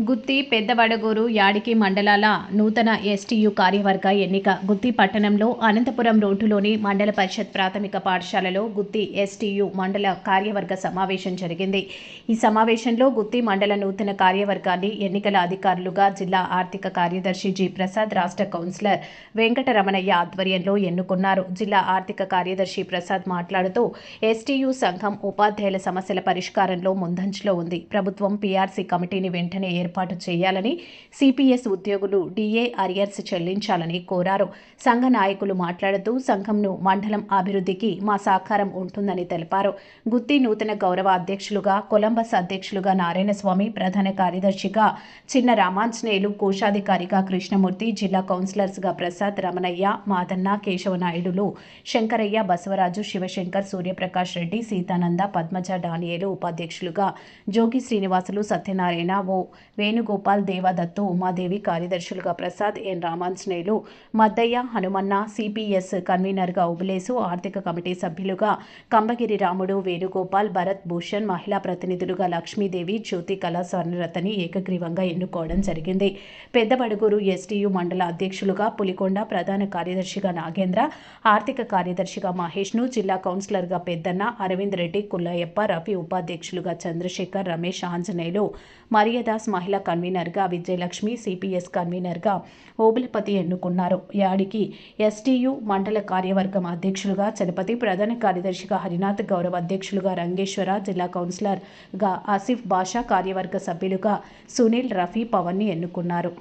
గుత్తి పెద్దవడగూరు యాడికి మండలాల నూతన ఎస్టీయు కార్యవర్గ ఎన్నిక. గుత్తి పట్టణంలో అనంతపురం రోడ్డులోని మండల పరిషత్ ప్రాథమిక పాఠశాలలో గుత్తి ఎస్టీయు మండల కార్యవర్గ సమావేశం జరిగింది. ఈ సమావేశంలో గుత్తి మండల నూతన కార్యవర్గాన్ని ఎన్నికల అధికారులుగా జిల్లా ఆర్థిక కార్యదర్శి జి ప్రసాద్ రాష్ట్ర కౌన్సిలర్ వెంకటరమణయ్య ఆధ్వర్యంలో ఎన్నుకున్నారు. జిల్లా ఆర్థిక కార్యదర్శి ప్రసాద్ మాట్లాడుతూ ఎస్టీయు సంఘం ఉపాధ్యాయుల సమస్యల పరిష్కారంలో ముందంజలో ఉంది. ప్రభుత్వం పీఆర్సీ కమిటీని వెంటనే ఏర్పాటు చేయాలని సిపిఎస్ ఉద్యోగులు డిఏ అరియర్స్ చెల్లించాలని కోరారు. సంఘ నాయకులు మాట్లాడుతూ సంఘంను మండలం అభివృద్ధికి మా సహకారం ఉంటుందని తెలిపారు. గుత్తి నూతన గౌరవ అధ్యక్షులుగా కొలంబస్ అధ్యక్షులుగా నారాయణస్వామి ప్రధాన కార్యదర్శిగా చిన్న రామాంజనేయులు కోశాధికారిగా కృష్ణమూర్తి జిల్లా కౌన్సిలర్స్గా ప్రసాద్ రమణయ్య మాదన్న కేశవనాయుడులు శంకరయ్య బసవరాజు శివశంకర్ సూర్యప్రకాష్ రెడ్డి సీతానంద పద్మజ డానియేలు ఉపాధ్యక్షులుగా జోగి శ్రీనివాసులు సత్యనారాయణ ఓ వేణుగోపాల్ దేవదత్తు ఉమాదేవి కార్యదర్శులుగా ప్రసాద్ ఎన్ రామాంజనేయులు మద్దయ్య హనుమన్న సిపిఎస్ కన్వీనర్గా ఉబులేసు ఆర్థిక కమిటీ సభ్యులుగా కంబగిరి రాముడు వేణుగోపాల్ భరత్ భూషణ్ మహిళా ప్రతినిధులుగా లక్ష్మీదేవి జ్యోతి కళా స్వర్ణరతని ఏకగ్రీవంగా ఎన్నుకోవడం జరిగింది. పెద్దబడుగురు ఎస్టీయు మండల అధ్యక్షులుగా పులికొండ ప్రధాన కార్యదర్శిగా నాగేంద్ర ఆర్థిక కార్యదర్శిగా మహేష్ను జిల్లా కౌన్సిలర్గా పెద్దన్న అరవింద్ రెడ్డి కుల్లయ్యప్ప రఫీ ఉపాధ్యక్షులుగా చంద్రశేఖర్ రమేష్ ఆంజనేయులు మరియదాస్ మహిళా కన్వీనర్గా విజయలక్ష్మి సిపిఎస్ కన్వీనర్గా ఓబులపతి ఎన్నుకున్నారు. యాడికి ఎస్టీయు మండల కార్యవర్గం అధ్యక్షులుగా చలపతి ప్రధాన కార్యదర్శిగా హరినాథ్ గౌరవ అధ్యక్షులుగా రంగేశ్వర జిల్లా కౌన్సిలర్గా ఆసిఫ్ బాషా కార్యవర్గ సభ్యులుగా సునీల్ రఫీ పవన్ని ఎన్నుకున్నారు.